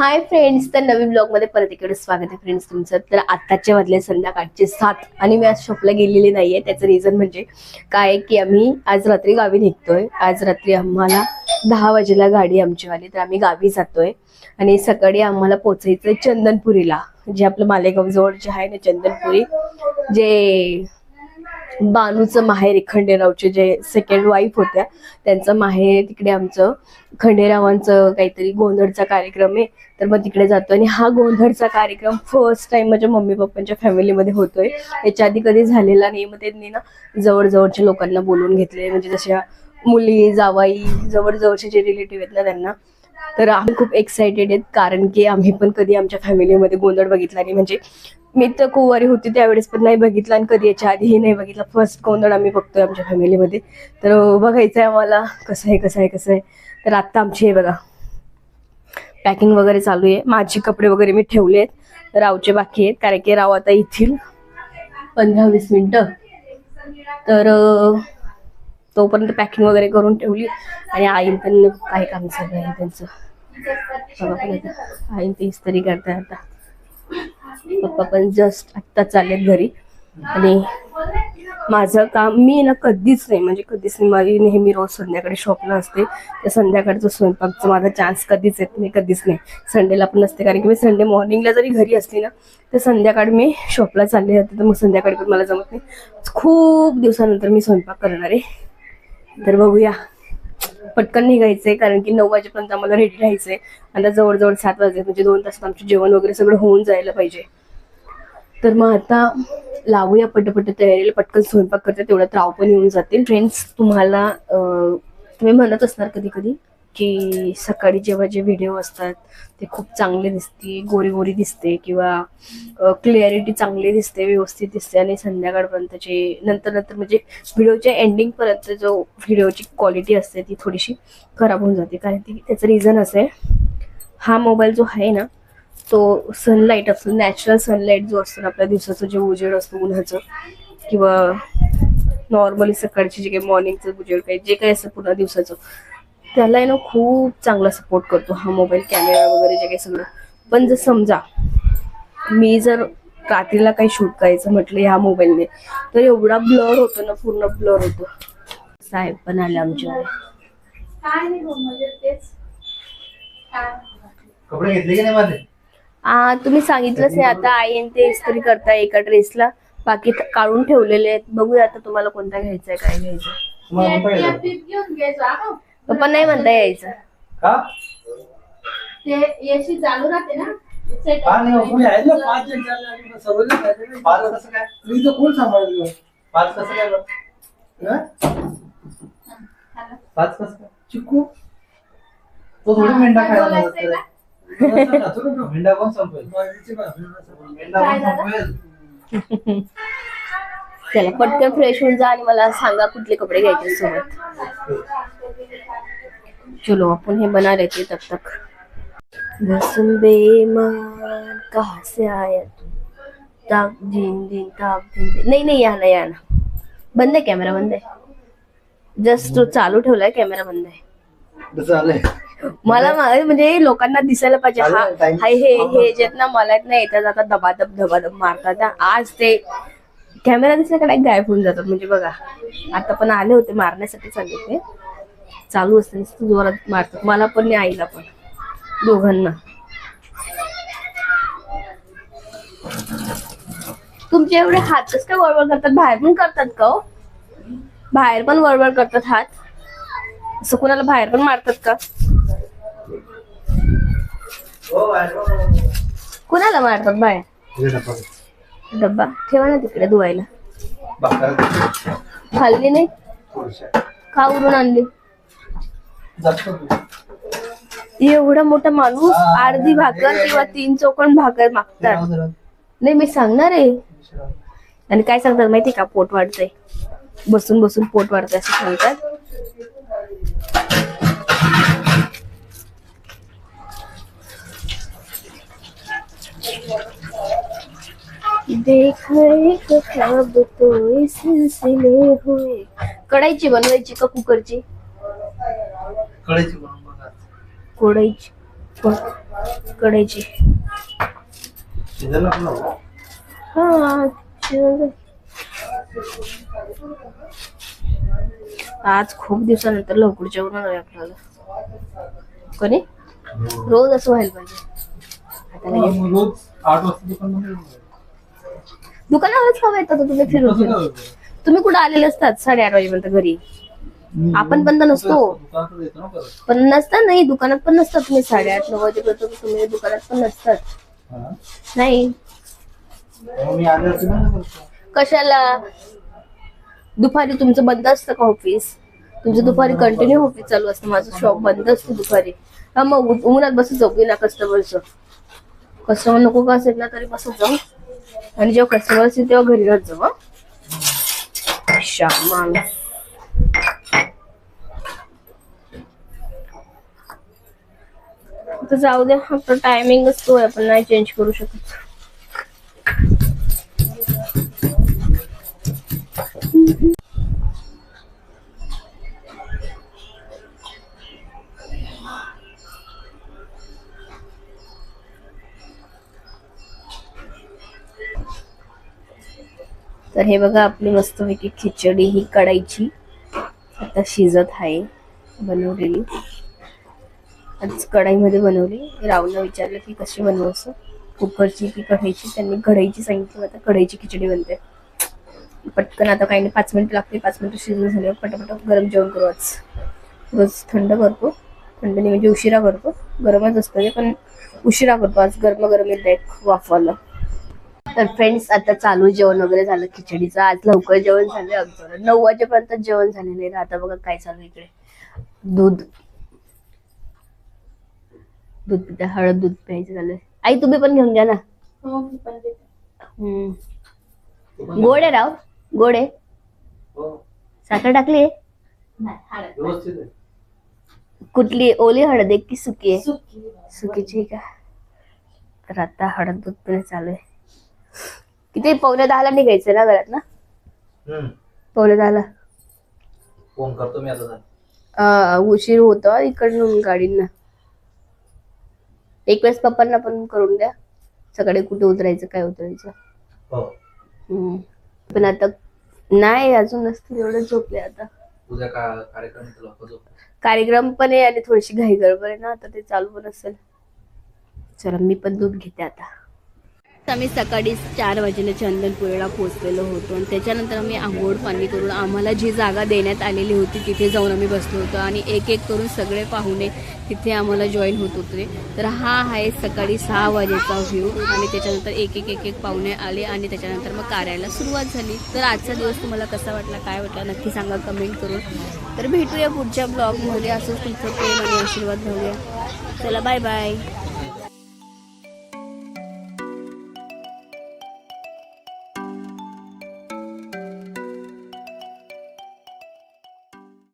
Hi friends तर नवीन ब्लॉगमध्ये परत इकडे स्वागत आहे फ्रेंड्स तुमचं. तर आत्ताच्या वाजले संध्याकाळचे सात आणि मी आज शॉपला गेलेली नाहीये. त्याचं रिझन म्हणजे काय की आम्ही आज रात्री गावी निघतोय. आज रात्री आम्हाला दहा वाजेला गाडी आमचीवाली तर आम्ही गावी जातोय. आणि सकाळी आम्हाला पोचायचंय चंदनपुरीला जे आपलं मालेगाव जवळ जे आहे ना चंदनपुरी जे बानूचं माहेर खंडेरावचे जे सेकंड वाईफ होत्या त्यांचं माहेर तिकडे आमचं. खंडेरावांचं काहीतरी गोंधळचा कार्यक्रम आहे तर मग तिकडे जातो आणि हा गोंधळचा कार्यक्रम फर्स्ट टाइम माझ्या मम्मी पप्पांच्या फॅमिलीमध्ये होतोय. याच्या आधी कधी झालेला नाही मग त्यांनी ना जवळजवळच्या लोकांना बोलवून घेतले म्हणजे जशा मुली जावाई जवळजवळचे जे रिलेटिव्ह आहेत ना त्यांना तर आम्ही खूप एक्सायटेड आहेत कारण की आम्ही पण कधी आमच्या फॅमिलीमध्ये गोंधळ बघितला नाही. म्हणजे मी तर कुवारी होती त्यावेळेस पण नाही बघितला आणि कधी याच्या आधीही नाही बघितला. फर्स्ट गोंधळ आम्ही बघतोय आमच्या फॅमिलीमध्ये तर बघायचं आहे आम्हाला कसं आहे कसं आहे कसं आहे. तर आत्ता आमची हे बघा पॅकिंग वगैरे चालू आहे. माझे कपडे वगैरे मी ठेवले आहेत. रावचे बाकी आहेत कारण की राव आता येथील पंधरा वीस मिनटं. तर तोपर्यंत पॅकिंग वगैरे करून ठेवली. आणि आईन पण काही काम चालू आहे त्यांचं. बघा पण आता. आईन ते तरी करताय आता. पप्पा पण जस्ट आत्ता चाललेत घरी. आणि माझं काम मी ना कधीच नाही म्हणजे कधीच नाही. माझी नेहमी रोज संध्याकाळी शॉपला असते. तर संध्याकाळचं स्वयंपाकचा माझा चान्स कधीच येत नाही कधीच नाही. संडेला पण नसते कारण की मी संडे मॉर्निंगला जरी घरी असली ना तर संध्याकाळी मी शॉपला चालले जाते. तर मग संध्याकाळी पण मला जमत नाही. खूप दिवसानंतर मी स्वयंपाक करणार. आहे तर बघूया. पटकन निघायचंय कारण की नऊ वाजेपर्यंत आम्हाला रेडी राहायचंय. आता जवळजवळ सात वाजले म्हणजे दोन तासात आमचं जेवण वगैरे सगळं होऊन जायला पाहिजे. तर मग आता लावूया पटपट तयारीला पटकन स्वयंपाक करते तेवढा त्राव पण येऊन जातील. फ्रेंड्स तुम्हाला तुम्ही म्हणत असणार कधी कधी की सकाळी जेव्हा जे व्हिडिओ असतात ते खूप चांगले दिसते गोरी गोरी दिसते किंवा क्लिअरिटी चांगली दिसते व्यवस्थित दिसते आणि संध्याकाळपर्यंतचे नंतर नंतर म्हणजे व्हिडिओच्या एंडिंगपर्यंत जो व्हिडिओची क्वालिटी असते ती थोडीशी खराब होऊन जाते. कारण ती त्याचं रिझन असं आहे हा मोबाईल जो आहे ना तो सनलाईट असतो नॅचरल सनलाईट जो असतो ना आपल्या दिवसाचं जे उजेड असतो उन्हाचं किंवा नॉर्मली सकाळची जे काही मॉर्निंगचं उजेड काही जे काही असतं पूर्ण दिवसाचं त्याला आहे ना खूप चांगला सपोर्ट करतो हा मोबाईल कॅमेरा वगैरे जे काही सगळं. पण जर समजा मी जर रात्रीला काही शूट करायचं म्हटलं ह्या मोबाईलने तर एवढा ब्लर होतो ना पूर्ण ब्लर होतो. साहेब पण आले गं, म्हणजे कपडे घेतले की नाही माझे? आ, तुम्ही सांगितलंच नाही आता आई आणि ते इस्त्री करताय एका ड्रेसला बाकी त- काढून ठेवलेले आहेत. बघूया आता तुम्हाला कोणता घ्यायचा आहे काय घ्यायचं तुम्हाला घेऊन घ्यायचं पप्पा नाही म्हणता यायचं का ते एसी चालू राहते ना सेट हा नाही तुम्ही आहे ना पाच जण चालले आणि सवय नाही आहे ना. पाच कसं काय मी तर कोण सांभाळलं पाच कसं काय बरं? पाच कसं काय चिक्कू तो थोडी मेंढा काय खायला बोलायचंय मदत ना? करेल. असं जातो ना तो. मेंढा कोण संपवेल बाजरीची भाकरी असं. मेंढा काय कोण झालं? संपवेल चला पटकन फ्रेश होऊन जा आणि मला सांगा कुठले कपडे घ्यायचे सोबत चलो अपन हे बना लेते तब तक. बसुम बेमान कहाँ से आया तू? ताक दिन दिन ताक दिन दिन नाही नाही या ना या ना. बंद आहे कॅमेरा बंद आहे. जस्ट तो चालू ठेवलाय कॅमेरा बंद आहे. मला म्हणजे लोकांना दिसायला पाहिजे. हा time. हा- हे जे ना मला ना येतात आता दबादब दबादब मारतात. आज ते कॅमेरा दिसला का नाही गायब होऊन जातात. म्हणजे बघा आता पण आले होते मारण्यासाठी होते चालू असताना नुसतं जोरात मारतात. मला पण नाही आईला पण. दोघांना. तुमचे एवढे हातच काय वळवळ करतात? बाहेर पण करतात का हो? बाहेर पण वळवळ करतात हात. असं कुणाला बाहेर पण मारतात का? कुणाला मारतात बाहेर? डब्बा. ठेवा ना तिकडे धुवायला. खाल्ली नाही? का उरून आणली? एवढा मोठा माणूस अर्धी भाकर किंवा तीन चौकण भाकर मागतात. नाही मी सांगणार आहे. आणि काय सांगतात माहिती का? पोट वाढतंय. बसून बसून पोट वाढतंय असं सांगतात. कढाईची बनवायची का कुकरची? कळायची म्हणून बघा. शिजायला. हा. आज खूप दिवसानंतर लवकर जेवण आलंय आपल्याला. कोणी? रोज असं व्हायला पाहिजे. आता लगेच मग रोज आठ वाजता दुकान बंद होतं. दुकानावरच का येतात तुम्ही फिरून कसं फिरून? काय होतं? तुम्ही कुठे आलेले असतात? साडेआठ वाजेपर्यंत घरी. आपण पण तर नसतो. पण नसतात नाही दुकानात पण नसतात तुम्ही साडेआठ नऊ वाजेपर्यंत तुम्ही दुकानात पण नसतात. नाही. कशाला? दुपारी तुमचं बंद असतं का ऑफिस तुमचं दुपारी कंटिन्यू ऑफिस चालू असतं माझं शॉप बंद असतं दुपारी. हा मग उन्हात बसत जाऊ ना कस्टमरचं कस्टमर नको का असेल ना तरी बसत जाऊ. आणि जेव्हा कस्टमर असेल तेव्हा घरी राहत जाऊ शाम माणूस आता जाऊ द्या आपला टायमिंगच तो आहे आपण नाही चेंज करू शकत. तर हे बघा आपली मस्तपैकी खिचडी ही कढाईची आता शिजत आहे बनवलेली. आज कढाईमध्ये बनवली. राहुलला विचारलं की कशी बनवू असं? कुकरची की कढईची? त्यांनी कढईची सांगितली. आता कढईची खिचडी बनते. पटकन आता काही नाही. पाच मिनिटं लागते पाच मिनिटं शिजून झाले पटापट गरम जेवण करू आज. रोज थंड करतो थंडीने म्हणजे उशिरा करतो गरमच असतं ते पण उशिरा करतो आज गरम गरम येत एक वाफवाला तर फ्रेंड्स आता चालू जेवण वगैरे झालं खिचडीचं. आज लवकर जेवण झालं अगदी नऊ वाजेपर्यंत जेवण झालेलं आहे. आता बघा काय चालू आहे इकडे. दूध. दूध पिता हळद दूध प्यायचं झालंय आई तुम्ही पण घेऊन घ्या ना. हो मी पण देते. हम्म. गोड आहे राव. गोड आहे. हो, साखर टाकली नाही हळद व्यवस्थित आहे. कुठली? ओली हळद आहे की सुकी आहे? सुकी सुकीची आहे. का तर आता हळद दूध पिणं चालू आहे. किती? पावणे दहाला निघायचं ना घरात ना? हम्म. पावणे दहाला. फोन करतो मी आता. उशीर होतो इकडून गाडींना. एक वेळेस पप्पांना पण करून द्या. सकाळी कुठे उतरायचं काय उतरायचं. हो. हम्म. पण आता नाही अजून नसतील एवढं झोपले आता. उद्या का कार्यक्रम आहे तुला बघू. कार्यक्रम पण आहे आणि थोडीशी घाई गडबड आहे ना आता ते चालू पण असेल. चला मी पण दूध घेते आता. आम्ही सकाळी चार वाजेला चंदनपुरेला पोहोचलेलो होतो आणि त्याच्यानंतर आम्ही आंघोळ पाणी करून आम्हाला जी जागा देण्यात आलेली होती तिथे जाऊन आम्ही बसलो होतो आणि एक एक करून सगळे पाहुणे तिथे आम्हाला जॉईन होत होते. तर हा आहे सकाळी सहा वाजेचा व्ह्यू आणि त्याच्यानंतर एक एक एक एक पाहुणे आले आणि त्याच्यानंतर मग कार्याला सुरुवात झाली. तर आजचा दिवस तुम्हाला कसा वाटला काय वाटला नक्की सांगा कमेंट करून. तर भेटूया पुढच्या ब्लॉगमध्ये असंच तुमचं प्रेम आणि आशीर्वाद घेऊया चला बाय बाय